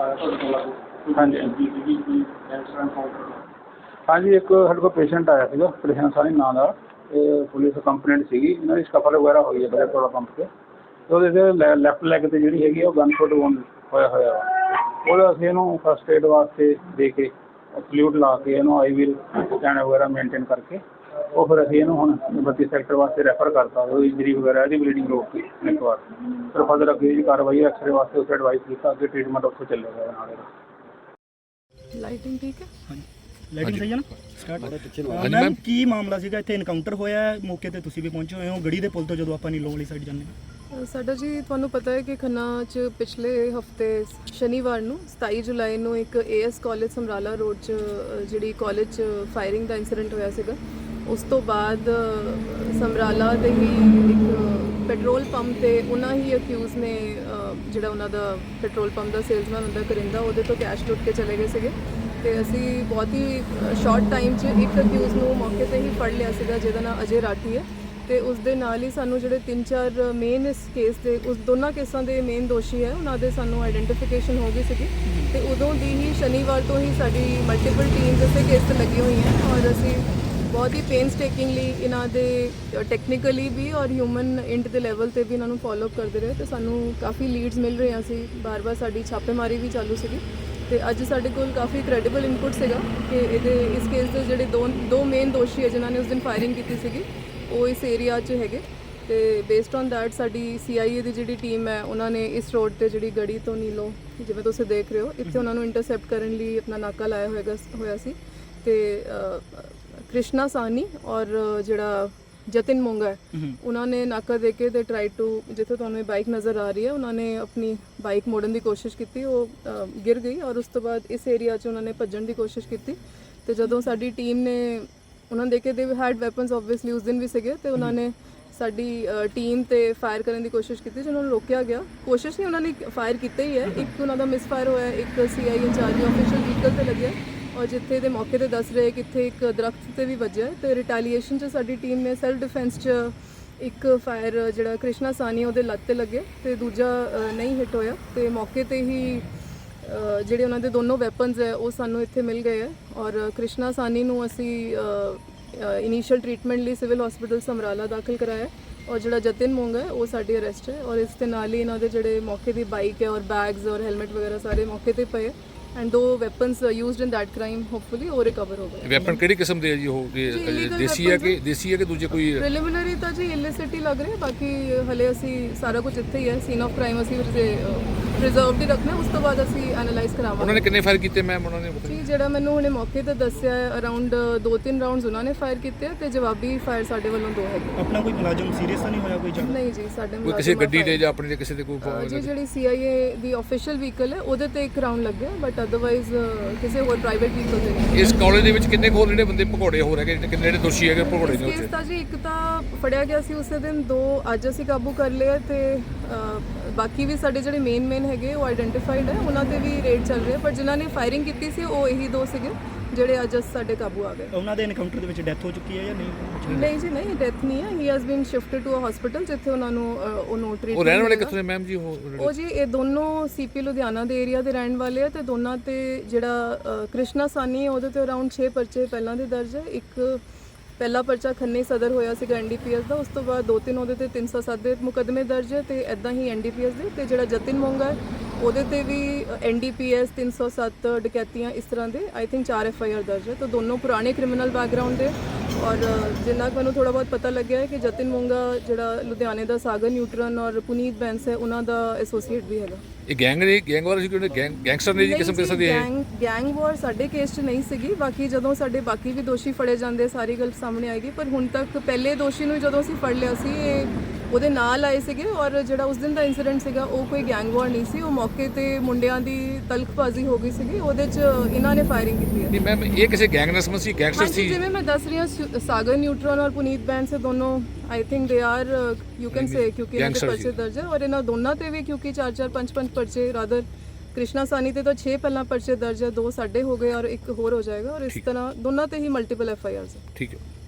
ਆਇਆ ਤੁਹਾਡੇ ਕੋਲ ਆ ਹਾਂਜੀ। ਜੀ ਜੀ ਜੀ ਐਕਸਟਰਾ ਕਾਊਂਟਰ ਹਾਂਜੀ ਇੱਕ ਸਾਡੇ ਕੋਲ ਪੇਸ਼ੈਂਟ ਆਇਆ ਸੀਗਾ ਕ੍ਰਿਸ਼ਨ ਸਾਨੀ ਨਾਂ ਦਾ। ਇਹ ਪੁਲਿਸ ਕੰਪਲੇਂਟ ਸੀਗੀ ਇਹਨਾਂ ਦੀ ਸਕਫਲ ਵਗੈਰਾ ਹੋਈ ਹੈ ਬਲੈਕੋਲਾ ਪੰਪ ਤੇ। ਤੇ ਉਹਦੇ ਤੇ ਲੈਫਟ ਲੈਗ ਤੇ ਜਿਹੜੀ ਹੈਗੀ ਆ, ਉਹ ਗਨ ਸ਼ੋਟ ਹੋਇਆ ਹੋਇਆ ਵਾ। ਉਹਦਾ ਅਸੀਂ ਇਹਨੂੰ ਫਸਟ ਏਡ ਵਾਸਤੇ ਦੇ ਕੇ ਸਲੂਟ ਲਾ ਕੇ ਇਹਨੂੰ ਆਈਵੀ ਸਕੈਨ ਵਗੈਰਾ ਮੇਨਟੇਨ ਕਰਕੇ ਉਹ ਫਿਰ ਅਸੀਂ ਇਹਨੂੰ ਹੁਣ 32 ਸੈਕਟਰ ਵਾਸਤੇ ਰੈਫਰ ਕਰਤਾ ਉਹ ਇੰਜਰੀ ਵਗੈਰਾ ਇਹਦੀ ਬਲੀਡਿੰਗ ਰੋਕ ਕੇ ਇੱਕ ਵਾਰ। ਫਿਰ ਫਰਦਰ ਅੱਗੇ ਦੀ ਕਾਰਵਾਈ ਐਕਸਰੇ ਵਾਸਤੇ ਉਸ ਐਡਵਾਈਸ ਕੀਤਾ ਅੱਗੇ ਟ੍ਰੀਟਮੈਂਟ ਉੱਥੇ ਚੱਲੇਗਾ ਨਾਲ ਇਹਦਾ। ਲਾਈਟਿੰਗ ਠੀਕ ਹੈ? ਲਾਈਟਿੰਗ ਸਹੀ ਹੈ ਨਾ? ਸਟਾਰਟ ਮੈਮ ਕੀ ਮਾਮਲਾ ਸੀਗਾ? ਇੱਥੇ ਐਨਕਾਊਂਟਰ ਹੋਇਆ ਹੈ, ਮੌਕੇ ਤੇ ਤੁਸੀਂ ਵੀ ਪਹੁੰਚੇ ਹੋਏ ਹੋ। ਗੜੀ ਦੇ ਪੁਲ ਤੋਂ ਜਦੋਂ ਆਪਾਂ ਨੀਲੋ ਵਾਲੀ ਸਾਈਡ ਜਾਂਦੇ ਹਾਂ। ਸਾਡਾ ਜੀ, ਤੁਹਾਨੂੰ ਪਤਾ ਹੈ ਕਿ ਖੰਨਾ ਚ ਪਿਛਲੇ ਹਫ਼ਤੇ ਸ਼ਨੀਵਾਰ ਨੂੰ 27 ਜੁਲਾਈ ਨੂੰ ਇੱਕ ਏਐਸ ਕਾਲਜ ਸਮਰਾਲਾ ਰੋਡ 'ਚ ਜਿਹੜੀ ਕਾਲਜ 'ਚ ਫਾਇਰਿੰਗ ਦਾ ਇਨਸੀਡੈਂਟ ਹੋਇਆ ਸੀਗਾ। ਉਸ ਤੋਂ ਬਾਅਦ ਸਮਰਾਲਾ ਦੇ ਹੀ ਇੱਕ ਪੈਟਰੋਲ ਪੰਪ ਤੇ ਉਹਨਾਂ ਹੀ ਅਕਿਊਜ਼ ਨੇ ਜਿਹੜਾ ਉਹਨਾਂ ਦਾ ਪੈਟਰੋਲ ਪੰਪ ਦਾ ਸੇਲਜ਼ਮੈਨ ਹੁੰਦਾ ਕਰਿੰਦਾ, ਉਹਦੇ ਤੋਂ ਕੈਸ਼ ਲੁੱਟ ਕੇ ਚਲੇ ਗਏ ਸੀਗੇ। ਤੇ ਅਸੀਂ ਬਹੁਤ ਹੀ ਸ਼ਾਰਟ ਟਾਈਮ 'ਚ ਇੱਕ ਅਕਿਊਜ਼ ਨੂੰ ਮੌਕੇ ਤੇ ਹੀ ਫੜ ਲਿਆ ਸੀਗਾ, ਜਿਹਦਾ ਨਾਮ ਅਜੇ ਰਾਠੀ ਹੈ। ਤੇ ਉਸ ਦੇ ਨਾਲ ਹੀ ਸਾਨੂੰ ਜਿਹੜੇ ਤਿੰਨ ਚਾਰ ਮੇਨ ਇਸ ਕੇਸ ਦੇ, ਉਸ ਦੋਨਾਂ ਕੇਸਾਂ ਦੇ ਮੇਨ ਦੋਸ਼ੀ ਹੈ, ਉਹਨਾਂ ਦੇ ਸਾਨੂੰ ਆਇਡੈਂਟੀਫਿਕੇਸ਼ਨ ਹੋ ਗਈ ਸੀਗੀ। ਤੇ ਉਦੋਂ ਦੀ ਹੀ ਸ਼ਨੀਵਾਰ ਤੋਂ ਹੀ ਸਾਡੀ ਮਲਟੀਪਲ ਟੀਮਸ ਇਸੇ ਕੇਸ ਤੇ ਲੱਗੀ ਹੋਈਆਂ ਔਰ ਅਸੀਂ ਬਹੁਤ ਹੀ ਪੇਨਸ ਟੇਕਿੰਗਲੀ ਇਹਨਾਂ ਦੇ ਟੈਕਨੀਕਲੀ ਵੀ ਔਰ ਹਿਊਮਨ ਇੰਟ ਦੇ ਲੈਵਲ ਤੇ ਵੀ ਇਹਨਾਂ ਨੂੰ ਫਾਲੋ ਅਪ ਕਰਦੇ ਰਹੇ ਤੇ ਸਾਨੂੰ ਕਾਫੀ ਲੀਡਸ ਮਿਲ ਰਹੀਆਂ ਸੀ। ਬਾਰ-ਬਾਰ ਸਾਡੀ ਛਾਪੇਮਾਰੀ ਵੀ ਚਾਲੂ ਸੀਗੀ। ਤੇ ਅੱਜ ਸਾਡੇ ਕੋਲ ਕਾਫੀ ਕ੍ਰੈਡੀਬਲ ਇਨਪੁਟ ਸੀਗਾ ਕਿ ਇਹਦੇ, ਇਸ ਕੇਸ ਦੇ ਜਿਹੜੇ ਦੋ ਦੋ ਮੇਨ ਦੋਸ਼ੀ ਹੈ, ਜਿਨ੍ਹਾਂ ਨੇ ਉਸ ਦਿਨ ਫਾਇਰਿੰਗ ਕੀਤੀ ਸੀਗੀ ਉਹ ਇਸ ਏਰੀਆ 'ਚ ਹੈਗੇ ਤੇ ਬੇਸਡ ਔਨ ਦੈਟ ਸਾਡੀ ਸੀਆਈਏ ਦੀ ਜਿਹੜੀ ਟੀਮ ਹੈ ਉਹਨਾਂ ਨੇ ਇਸ ਰੋਡ ਤੇ ਜਿਹੜੀ ਗੜੀ ਤੋਂ ਨੀਲੋ ਜਿਵੇਂ ਤੁਸੀਂ ਦੇਖ ਰਹੇ ਹੋ ਇੱਥੇ ਉਹਨਾਂ ਨੂੰ ਇੰਟਰਸੈਪਟ ਕਰਨ ਲਈ ਆਪਣਾ ਨਾਕਾ ਲਾਇਆ ਹੋਏਗਾ ਹੋਇਆ ਸੀ ਤੇ ਕ੍ਰਿਸ਼ਨਾ ਸਾਨੀ ਔਰ ਜਿਹੜਾ ਜਤਿਨ ਮੋਂਗਾ ਉਹਨਾਂ ਨੇ ਨਾਕਾ ਦੇ ਕੇ ਤੇ ਟਰਾਈ ਟੂ ਜਿੱਥੇ ਤੁਹਾਨੂੰ ਇਹ ਬਾਈਕ ਨਜ਼ਰ ਆ ਰਹੀ ਹੈ ਉਹਨਾਂ ਨੇ ਆਪਣੀ ਬਾਈਕ ਮੋੜਨ ਦੀ ਕੋਸ਼ਿਸ਼ ਕੀਤੀ ਉਹ ਗਿਰ ਗਈ ਔਰ ਉਸ ਤੋਂ ਬਾਅਦ ਇਸ ਏਰੀਆ 'ਚ ਉਹਨਾਂ ਨੇ ਭੱਜਣ ਦੀ ਕੋਸ਼ਿਸ਼ ਕੀਤੀ ਤੇ ਜਦੋਂ ਸਾਡੀ ਟੀਮ ਨੇ ਉਹਨਾਂ ਨੇ ਦੇਖੇ ਦੇ ਹੈਡ ਵੈਪਨਸ ਆਬਵੀਅਸਲੀ ਉਸ ਦਿਨ ਵੀ ਸੀਗੇ ਤੇ ਉਹਨਾਂ ਨੇ ਸਾਡੀ ਟੀਮ ਤੇ ਫਾਇਰ ਕਰਨ ਦੀ ਕੋਸ਼ਿਸ਼ ਕੀਤੀ, ਜਿਹਨਾਂ ਨੂੰ ਰੋਕਿਆ ਗਿਆ। ਕੋਸ਼ਿਸ਼ ਨਹੀਂ, ਉਹਨਾਂ ਨੇ ਫਾਇਰ ਕੀਤਾ ਹੀ ਹੈ। ਇੱਕ ਉਹਨਾਂ ਦਾ ਮਿਸਫਾਇਰ ਹੋਇਆ, ਇੱਕ ਸੀਆਈ ਇੰਚਾਰਜ ਆਫੀਸ਼ੀਅਲ ਵਹੀਕਲ ਤੇ ਲੱਗਿਆ ਔਰ ਜਿੱਥੇ ਦੇ ਮੌਕੇ ਤੇ ਦੱਸ ਰਹੇ ਕਿ ਇੱਥੇ ਇੱਕ ਦਰਖਤ ਤੇ ਵੀ ਵੱਜਿਆ ਹੈ ਤੇ ਰਿਟੈਲੀਏਸ਼ਨ 'ਚ ਸਾਡੀ ਟੀਮ ਨੇ ਸੈਲਫ ਡਿਫੈਂਸ 'ਚ ਇੱਕ ਫਾਇਰ ਜਿਹੜਾ ਕ੍ਰਿਸ਼ਨਾ ਸਾਨੀ ਉਹਦੇ ਲੱਤ ਤੇ ਲੱਗੇ ਤੇ ਦੂਜਾ ਨਹੀਂ ਹਿੱਟ ਹੋਇਆ ਤੇ ਮੌਕੇ ਤੇ ਹੀ ਜਿਹੜੇ ਉਹਨਾਂ ਦੇ ਦੋਨੋਂ ਵੈਪਨਸ ਹੈ ਉਹ ਸਾਨੂੰ ਇੱਥੇ ਮਿਲ ਗਏ ਹੈ। ਔਰ ਕ੍ਰਿਸ਼ਨਾ ਸਾਨੀ ਨੂੰ ਅਸੀਂ ਇਨੀਸ਼ੀਅਲ ਟ੍ਰੀਟਮੈਂਟ ਲਈ ਸਿਵਲ ਹਸਪੀਟਲ ਸਮਰਾਲਾ ਦਾਖਲ ਕਰਾਇਆ ਹੈ। ਔਰ ਜਿਹੜਾ ਜਤਿਨ ਮੋਂਗਾ ਹੈ ਉਹ ਸਾਡੀ ਅਰੈਸਟ ਹੈ। ਔਰ ਇਸ ਦੇ ਨਾਲ ਹੀ ਇਹਨਾਂ ਦੇ ਜਿਹੜੇ ਮੌਕੇ ਦੀ ਬਾਈਕ ਹੈ ਔਰ ਬੈਗਸ ਔਰ ਹੈਲਮਟ ਵਗੈਰਾ ਸਾਰੇ ਮੌਕੇ ਤੇ ਪਏ ਐਂਡ ਦੋ weapons used in that crime hopefully ਉਹ ਰਿਕਵਰ ਹੋ ਗਏ। ਵੈਪਨ ਕਿਹੜੀ ਕਿਸਮ ਦੇ ਆ ਜੀ ਉਹ? ਦੇਸੀ ਹੈ ਕਿ ਦੇਸੀ ਹੈ ਕਿ ਦੂਜੇ ਕੋਈ ਪ੍ਰੀਲਿਮਿਨਰੀ ਤਾਂ ਜੀ ਇਲਿਸਿਟ ਹੀ ਲੱਗ ਰਿਹਾ ਬਾਕੀ ਹਲੇ ਅਸੀਂ ਸਾਰਾ ਕੁਝ ਇੱਥੇ ਹੀ ਹੈ। ਸੀਨ ਆਫ ਕ੍ਰਾਈਮ ਅਸੀਂ ਪ੍ਰੀਜ਼ਰਵਡ ਹੀ ਰੱਖਣਾ ਉਸ ਤੋਂ ਬਾਅਦ ਅਸੀਂ ਐਨਾਲਾਈਜ਼ ਉਹਨਾਂ ਕਰਾਵਾਂਗੇ ਨੇ ਕਿੰਨੇ ਫਾਇਰ ਕੀਤੇ ਮੈਮ ਉਹਨਾਂ ਨੇ ਪਤਾ ਜੀ ਜਿਹੜਾ ਮੈਨੂੰ ਹੁਣੇ ਮੌਕੇ ਤੇ ਦੱਸਿਆ ਹੈ ਅਰਾਊਂਡ 2-3 ਰਾਉਂਡਸ ਉਹਨਾਂ ਨੇ ਫਾਇਰ ਕੀਤੇ ਆ ਤੇ ਜਵਾਬੀ ਫਾਇਰ ਸਾਡੇ ਵੱਲੋਂ ਦੋ ਹੈਗੇ। ਆਪਣਾ ਕੋਈ ਮੁਲਾਜ਼ਮ ਸੀਰੀਅਸ ਤਾਂ ਨਹੀਂ ਹੋਇਆ ਕੋਈ ਜ਼ਿਆਦਾ? ਨਹੀਂ ਜੀ ਸਾਡੇ ਕੋਈ ਕਿਸੇ ਮੁਲਾਜ਼ਮਾਂ ਗੱਡੀ ਦੇ ਜਾਂ ਆਪਣੇ ਦੇ ਕਿਸੇ ਦੇ ਕੋਈ ਅਹ ਜੀ ਜਿਹੜੀ CIA ਦੀ ਆਫੀਸ਼ੀਅਲ ਵਹੀਕਲ ਹੈ ਉਹਦੇ ਤੇ ਇੱਕ ਰਾਉਂਡ ਲੱਗਿਆ ਬਟ ਅਦਰਵਾਈਜ਼ ਕਿਸੇ ਹੋਰ ਪ੍ਰਾਈਵੇਟ ਵਹੀਕਲ ਤੇ ਨਹੀਂ। ਇਸ ਕਾਲਜ ਦੇ ਵਿੱਚ ਕਿੰਨੇ ਕੋਲ ਜਿਹੜੇ ਬੰਦੇ ਭਗੌੜੇ ਹੋ ਰਹੇ ਕਿ ਕਿੰਨੇ ਜਿਹੜੇ ਦੋਸ਼ੀ ਹੈਗੇ ਭਗੌੜੇ ਦੇ ਕੇਸ ਉੱਤੇ ਤਾਂ ਜੀ ਇੱਕ ਤਾਂ ਫੜਿਆ ਗਿਆ ਸੀ ਉਸੇ ਦਿਨ ਦੋ ਅੱਜ ਅਸੀਂ ਕਾਬੂ ਕਰ ਲਿਆ ਤੇ ਅਹ, ਬਾਕੀ ਵੀ ਸਾਡੇ ਜਿਹੜੇ ਮੇਨ ਮੇਨ ਹੈਗੇ ਉਹ ਆਇਡੈਂਟੀਫਾਈਡ ਹੈ। ਉਹਨਾਂ ਤੇ ਵੀ ਰੇਡ ਚੱਲ ਰਿਹਾ ਪਰ ਜਿਨ੍ਹਾਂ ਨੇ ਫਾਇਰਿੰਗ ਕੀਤੀ ਸੀ ਉਹ ਇਹੀ ਦੋ ਸੀਗੇ ਜਿਹੜੇ ਅੱਜ ਸਾਡੇ ਕਾਬੂ ਆ ਗਏ। ਉਹਨਾਂ ਦੇ ਐਨਕਾਊਂਟਰ ਦੇ ਵਿੱਚ ਡੈਥ ਹੋ ਚੁੱਕੀ ਹੈ ਜਾਂ ਨਹੀਂ? ਨਹੀਂ ਜੀ ਨਹੀਂ ਡੈਥ ਨਹੀਂ ਹੈ। He has been shifted to a hospital ਜਿੱਥੇ ਉਹਨਾਂ ਨੂੰ ਉਹਨੂੰ ਟ੍ਰੀਟ ਉਹ ਰਹਿਣ ਵਾਲੇ ਕਿੱਥੋਂ ਦੇ ਮੈਮ ਜੀ? ਉਹ ਉਹ ਜੀ ਇਹ ਦੋਨੋਂ ਸੀਪੀ ਲੁਧਿਆਣਾ ਦੇ ਏਰੀਆ ਦੇ ਰਹਿਣ ਵਾਲੇ ਆ ਤੇ ਦੋਨਾਂ ਤੇ ਜਿਹੜਾ ਕ੍ਰਿਸ਼ਨਾ ਸਾਨੀ ਹੈ ਉਹਦੇ ਤੇ ਅਰਾਊਂਡ 6 ਪਰਚੇ ਪਹਿਲਾਂ ਦੇ ਦਰਜ ਹੈ। ਇੱਕ ਪਹਿਲਾ ਪਰਚਾ ਖੰਨੇ ਸਦਰ ਹੋਇਆ ਸੀਗਾ ਐਨਡੀਪੀਐਸ ਦਾ ਉਸ ਤੋਂ ਬਾਅਦ ਦੋ ਤਿੰਨ ਉਹਦੇ ਤੇ 307 ਦੇ ਮੁਕਦਮੇ ਦਰਜ ਹੈ ਤੇ ਐਦਾਂ ਹੀ ਐਨਡੀਪੀਐਸ ਦੇ ਤੇ ਜਿਹੜਾ ਜਤਿਨ ਮੋਂਗਾ ਹੈ, ਉਹਦੇ ਤੇ ਵੀ ਐਨਡੀਪੀਐਸ 307 ਡਕੈਤੀਆਂ ਇਸ ਤਰ੍ਹਾਂ ਦੇ ਆਈ ਥਿੰਕ 4 ਐਫਆਈਆਰ ਦਰਜ ਹੈ ਤਾਂ ਦੋਨੋਂ ਪੁਰਾਣੇ ਕ੍ਰਿਮੀਨਲ ਬੈਕਗ੍ਰਾਉਂਡ ਦੇ ਔਰ ਜਿੰਨਾ ਕੁ ਮੈਨੂੰ ਥੋੜਾ ਬਹੁਤ ਪਤਾ ਲੱਗਿਆ ਹੈ ਕਿ ਜਤਿਨ ਮੋਂਗਾ ਜਿਹੜਾ ਲੁਧਿਆਣੇ ਦਾ ਸਾਗਰ ਨਿਊਟਰਨ ਔਰ ਪੁਨੀਤ ਬੈਂਸ ਹੈ ਉਹਨਾਂ ਦਾ ਐਸੋਸੀਏਟ ਵੀ ਹੈਗਾ। ਇਹ ਗੈਂਗ ਨੇ ਗੈਂਗ ਵਾਲੇ ਸੀ ਕਿ ਗੈਂਗ ਗੈਂਗਸਟਰ ਨੇ ਜੀ ਕਿਸਮ ਕਿਸਮ ਦੇ ਇਹ? ਗੈਂਗ ਗੈਂਗ ਵਾਰ ਸਾਡੇ ਕੇਸ 'ਚ ਨਹੀਂ ਸੀਗੀ। ਬਾਕੀ ਜਦੋਂ ਸਾਡੇ ਬਾਕੀ ਵੀ ਦੋਸ਼ੀ ਫੜੇ ਜਾਂਦੇ ਸਾਰੀ ਗੱਲ ਸਾਹਮਣੇ ਆਏਗੀ। ਪਰ ਹੁਣ ਤੱਕ ਪਹਿਲੇ ਦੋਸ਼ੀ ਨੂੰ ਜਦੋਂ ਅਸੀਂ ਫੜ ਲਿਆ ਸੀ ਇਹ ਉਹਦੇ ਨਾਲ ਆਏ ਸੀਗੇ ਔਰ ਜਿਹੜਾ ਉਸ ਦਿਨ ਦਾ ਇਨਸੀਡੈਂਟ ਸੀਗਾ ਉਹ ਕੋਈ ਗੈਂਗ ਵਾਰ ਨਹੀਂ ਸੀ। ਉਹ ਮੌਕੇ ਤੇ ਮੁੰਡਿਆਂ ਦੀ ਤਲਖਬਾਜ਼ੀ ਹੋ ਗਈ ਸੀਗੀ। ਉਹਦੇ 'ਚ ਇਹਨਾਂ ਨੇ ਫਾਇਰਿੰਗ ਕੀਤੀ ਹੈ। ਨਹੀਂ ਮੈਮ ਇਹ ਕਿਸੇ ਗੈਂਗ ਨਾਲ ਸੰਬੰਧ ਸੀ? ਗੈਂਗਸਟਰ ਹਾਂਜੀ ਸੀ? ਜਿਵੇਂ ਮੈਂ ਦੱਸ ਰਹੀ ਹਾਂ ਸਾਗਰ ਨਿਊਟਰਨ ਔਰ ਪੁਨੀਤ ਬੈਂਸ ਸੇ ਦੋਨੋਂ I think they are you can say ਕਿਉਂਕਿ ਇਹਨਾਂ ਦੇ ਪਰਚੇ ਦਰਜ ਹੈ ਔਰ ਇਹਨਾਂ ਦੋਨਾਂ ਤੇ ਵੀ ਕਿਉਂਕਿ 4 4 5 5 ਪਰਚੇ ਰਾਦਰ ਕ੍ਰਿਸ਼ਨਾ ਸਾਨੀ ਤੇ ਤਾਂ 6 ਪਹਿਲਾਂ ਪਰਚੇ ਦਰਜ ਹੈ ਦੋ ਸਾਡੇ ਹੋ ਗਏ ਔਰ ਇੱਕ ਹੋਰ ਹੋ ਜਾਏਗਾ ਔਰ ਇਸ ਤਰ੍ਹਾਂ ਦੋਨਾਂ ਤੇ ਹੀ ਮਲਟੀਪਲ ਐਫ ਆਈ ਆਰਸ ਠੀਕ ਹੈ